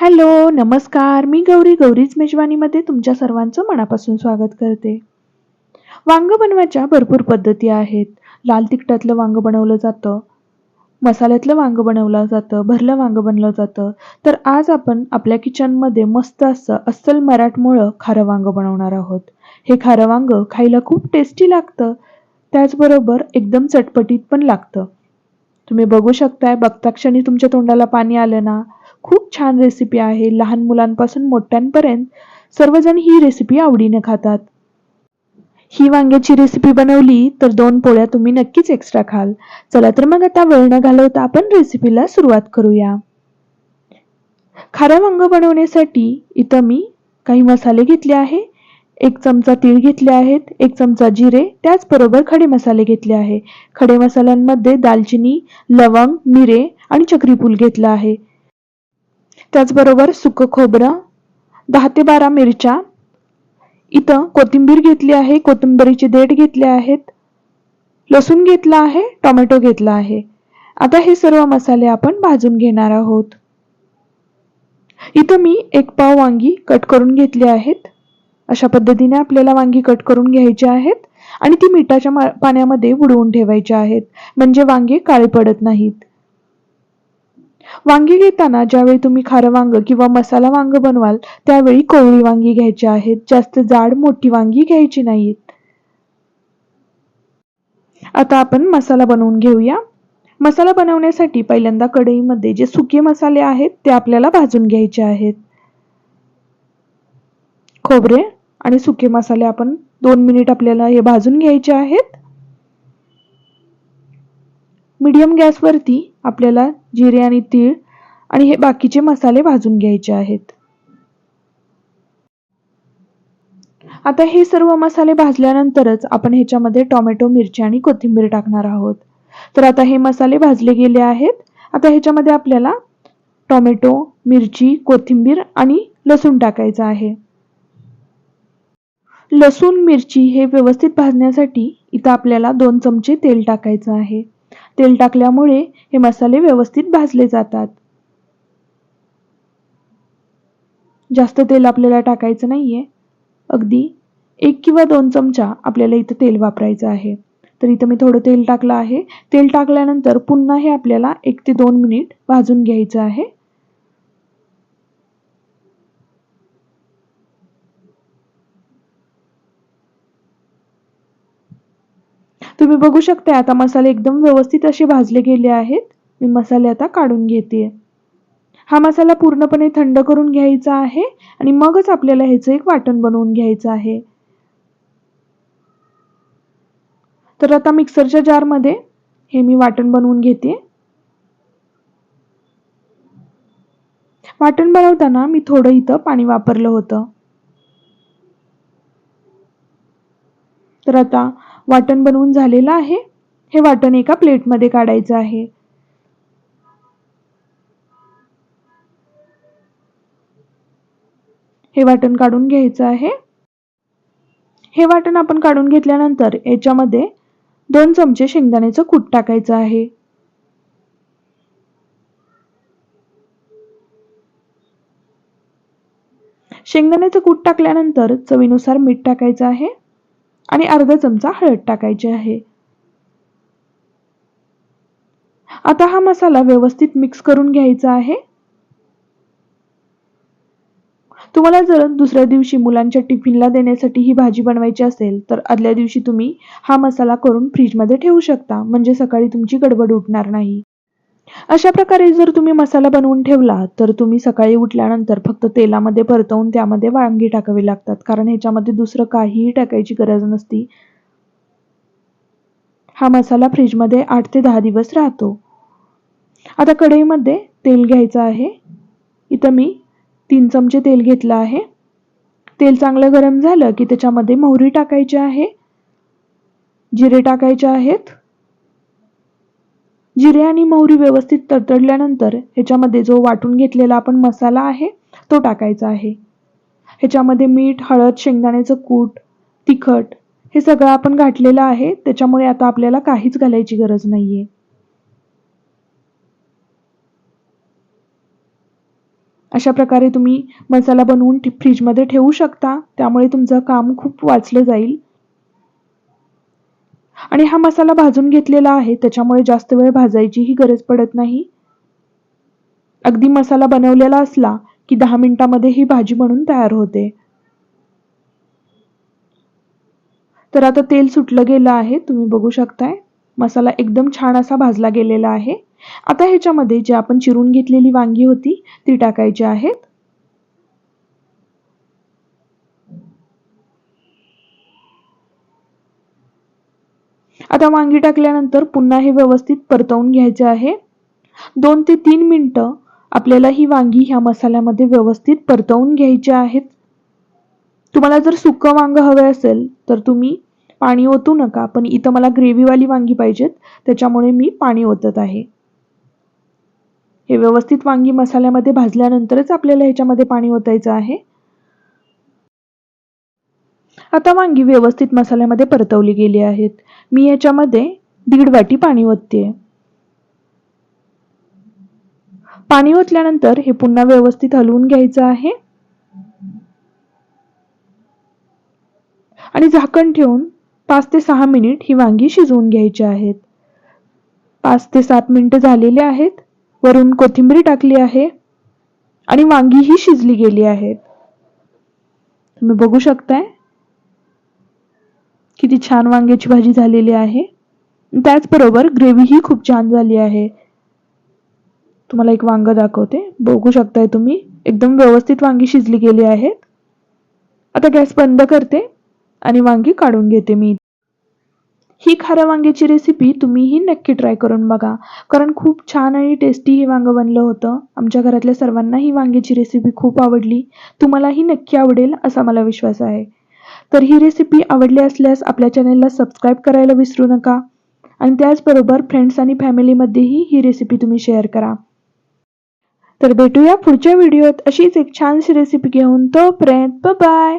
Hello नमस्कार. मी गौरी गौरीच मेजवानीमध्ये तुमच्या सर्वांचं मनापासून स्वागत करते. वांग बनवायच्या भरपूर पद्धती आहेत. लाल तिखटातलं वांग बनवलं जातं. मसाल्यातलं वांग बनवलं जातं. भरलं वांग बनलं जातं. तर आज आपण आपल्या किचनमध्ये मस्त असं अस्सल मराठमोळं खारं वांग बनवणार आहोत. हे खारं वांग खायला खूप टेस्टी लागतं. त्याचबरोबर एकदम चटपटीत पण लागतं. तुम्ही बघू शकताय बघता क्षणी तुमच्या तोंडाला पाणी आलं ना? खूप छान रेसिपी आहे. लहान मुलांपासून मोठ्यांपर्यंत सर्वजण ही रेसिपी आवडीने खातात. ही वांग्याची रेसिपी बनवली तर दोन पोळ्या तुम्ही नक्कीच एक्स्ट्रा खाल. चला तर मग आता वेळ न घालवता आपण रेसिपीला सुरुवात करूया. खारं वांग बनवण्यासाठी इथं मी काही मसाले घेतले आहे. एक चमचा तीळ घेतले आहेत. एक चमचा जिरे त्याचबरोबर खडे मसाले घेतले आहे. खडे मसाल्यांमध्ये दालचिनी लवंग मिरे आणि चक्रीफूल घेतलं आहे. त्याचबरोबर सुकं खोबरं दहा ते बारा मिरच्या. इथं कोथिंबीर घेतली आहे कोथिंबीरीचे देठ घेतले आहेत लसूण घेतला आहे टोमॅटो घेतला आहे. आता हे सर्व मसाले आपण भाजून घेणार आहोत. इथं मी एक पाव वांगी कट करून घेतली आहेत. अशा पद्धतीने आपल्याला वांगी कट करून घ्यायची आहेत आणि ती मिठाच्या पाण्यामध्ये बुडवून ठेवायची आहेत. म्हणजे वांगे काळे पडत नाहीत. वांगी घेताना ज्यावेळी तुम्ही खारं वांग किंवा मसाला वांग बनवाल त्यावेळी कोवळी वांगी घ्यायची आहेत. जास्त जाड मोठी वांगी घ्यायची नाहीत. आता आपण मसाला बनवून घेऊया. मसाला बनवण्यासाठी पहिल्यांदा कढईमध्ये जे सुके मसाले आहेत ते आपल्याला भाजून घ्यायचे आहेत. खोबरे आणि सुके मसाले आपण दोन मिनिट आपल्याला हे भाजून घ्यायचे आहेत. मीडियम गॅसवरती आपल्याला जिरे आणि तीळ आणि हे बाकीचे मसाले भाजून घ्यायचे आहेत. आता हे सर्व मसाले भाजल्यानंतरच आपण ह्याच्यामध्ये टोमॅटो मिरची आणि कोथिंबीर टाकणार आहोत. तर आता हे मसाले भाजले गेले आहेत. आता ह्याच्यामध्ये आपल्याला टोमॅटो मिरची कोथिंबीर आणि लसूण टाकायचं आहे. लसूण मिरची हे व्यवस्थित भाजण्यासाठी इथं आपल्याला दोन चमचे तेल टाकायचं आहे. तेल टाकल्यामुळे हे मसाले व्यवस्थित भाजले जातात. जास्त तेल आपल्याला टाकायचं नाहीये. अगदी एक किंवा दोन चमचा आपल्याला इथं तेल वापरायचं आहे. तर इथं मी थोडं तेल टाकलं आहे. तेल टाकल्यानंतर पुन्हा हे आपल्याला एक ते दोन मिनिट भाजून घ्यायचं आहे. तुम्ही बघू शकता आता मसाले एकदम व्यवस्थित असे भाजले गेले आहेत. मी मसाले आता काढून घेते हा मसाला पूर्णपणे थंड करून घ्यायचा आहे आणि मगच आपल्याला ह्याचं एक वाटण बनवून घ्यायचं आहे. तर आता मिक्सरच्या जारमध्ये हे मी वाटण बनवून घेते वाटण बनवताना मी थोडं इथं पाणी वापरलं होतं. तर आता वाटण बनवून झालेलं आहे. हे वाटण एका प्लेटमध्ये काढायचं आहे. हे वाटण काढून घ्यायचं आहे. हे वाटण आपण काढून घेतल्यानंतर याच्यामध्ये दोन चमचे शेंगदाण्याचं कूट टाकायचं आहे. शेंगदाण्याचं कूट टाकल्यानंतर चवीनुसार मीठ टाकायचं आहे. आणि अर्धा चमचा हळद टाकायची आहे. आता हा मसाला व्यवस्थित मिक्स करून घ्यायचा आहे. तुम्हाला जर दुसऱ्या दिवशी मुलांच्या टिफिनला देण्यासाठी ही भाजी बनवायची असेल तर आदल्या दिवशी तुम्ही हा मसाला करून फ्रीजमध्ये ठेवू शकता. म्हणजे सकाळी तुमची गडबड उठणार नाही. अशा प्रकारे जर तुम्ही मसाला बनवून ठेवला तर तुम्ही सकाळी उठल्यानंतर फक्त तेलामध्ये परतवून त्यामध्ये वांगी टाकावी लागतात. कारण ह्याच्यामध्ये दुसरं काहीही टाकायची गरज नसती. हा मसाला फ्रीजमध्ये आठ ते दहा दिवस राहतो. आता कढईमध्ये तेल घ्यायचं आहे. इथं मी तीन चमचे तेल घेतलं आहे. तेल चांगलं गरम झालं की त्याच्यामध्ये मोहरी टाकायची आहे. जिरे टाकायचे आहेत. जिरे आणि मोहरी व्यवस्थित तडतडल्यानंतर ह्याच्यामध्ये जो वाटून घेतलेला आपण मसाला आहे तो टाकायचा आहे. ह्याच्यामध्ये मीठ हळद शेंगदाण्याचं कूट तिखट हे सगळं आपण घातलेलं आहे. त्याच्यामुळे आता आपल्याला काहीच घालायची गरज नाहीये. अशा प्रकारे तुम्ही मसाला बनवून फ्रीजमध्ये ठेवू शकता. त्यामुळे तुमचं काम खूप वाचलं जाईल. आणि हा मसाला भाजून घेतलेला आहे त्याच्यामुळे जास्त वेळ भाजायचीही गरज पडत नाही. अगदी मसाला बनवलेला असला की दहा मिनिटामध्ये ही भाजी म्हणून तयार होते. तर आता तेल सुटलं गेलं आहे तुम्ही बघू शकताय. मसाला एकदम छान असा भाजला गेलेला आहे. आता ह्याच्यामध्ये जे आपण चिरून घेतलेली वांगी होती ती टाकायची आहेत. आता वांगी टाकल्यानंतर पुन्हा हे व्यवस्थित परतवून घ्यायचे आहे. दोन ते तीन मिनटं आपल्याला ही वांगी ह्या मसाल्यामध्ये व्यवस्थित परतवून घ्यायची आहेत. तुम्हाला जर सुकं वांग हवे असेल तर तुम्ही पाणी ओतू नका पण इथं मला ग्रेव्हीवाली वांगी पाहिजेत त्याच्यामुळे मी पाणी ओतत आहे. हे व्यवस्थित वांगी मसाल्यामध्ये भाजल्यानंतरच आपल्याला ह्याच्यामध्ये पाणी ओतायचं आहे. आता वांगी व्यवस्थित मसाल्यामध्ये परतवली गेली आहेत. मी याच्यामध्ये दीड वाटी पाणी ओतते. पाणी ओतल्यानंतर हे पुन्हा व्यवस्थित हलवून घ्यायचं आहे. आणि झाकण ठेवून पाच ते सहा मिनिट ही वांगी शिजवून घ्यायची आहेत. पाच ते सात मिनिटं झालेली आहेत. वरून कोथिंबीर टाकली आहे. आणि वांगी ही शिजली गेली आहेत. तुम्ही बघू शकताय? किती छान वांग्याची भाजी झालेली आहे. त्याचबरोबर ग्रेव्हीही खूप छान झाली आहे. तुम्हाला एक वांग दाखवते. बघू शकताय तुम्ही. एकदम व्यवस्थित वांगी शिजली गेली आहेत. आता गॅस बंद करते आणि वांगी काढून घेते मी. ही खाऱ्या वांग्याची रेसिपी तुम्हीही नक्की ट्राय करून बघा. कारण खूप छान आणि टेस्टी हे वांगं बनलं होतं. आमच्या घरातल्या सर्वांना ही वांग्याची रेसिपी खूप आवडली. तुम्हालाही नक्की आवडेल असा मला विश्वास आहे. तर ही रेसिपी आवडली असल्यास आपल्या चॅनलला सबस्क्राईब करायला विसरू नका. आणि त्याचबरोबर फ्रेंड्स आणि फॅमिलीमध्येही ही रेसिपी तुम्ही शेअर करा. तर भेटूया पुढच्या व्हिडिओत अशीच एक छानशी रेसिपी घेऊन. तोपर्यंत बाय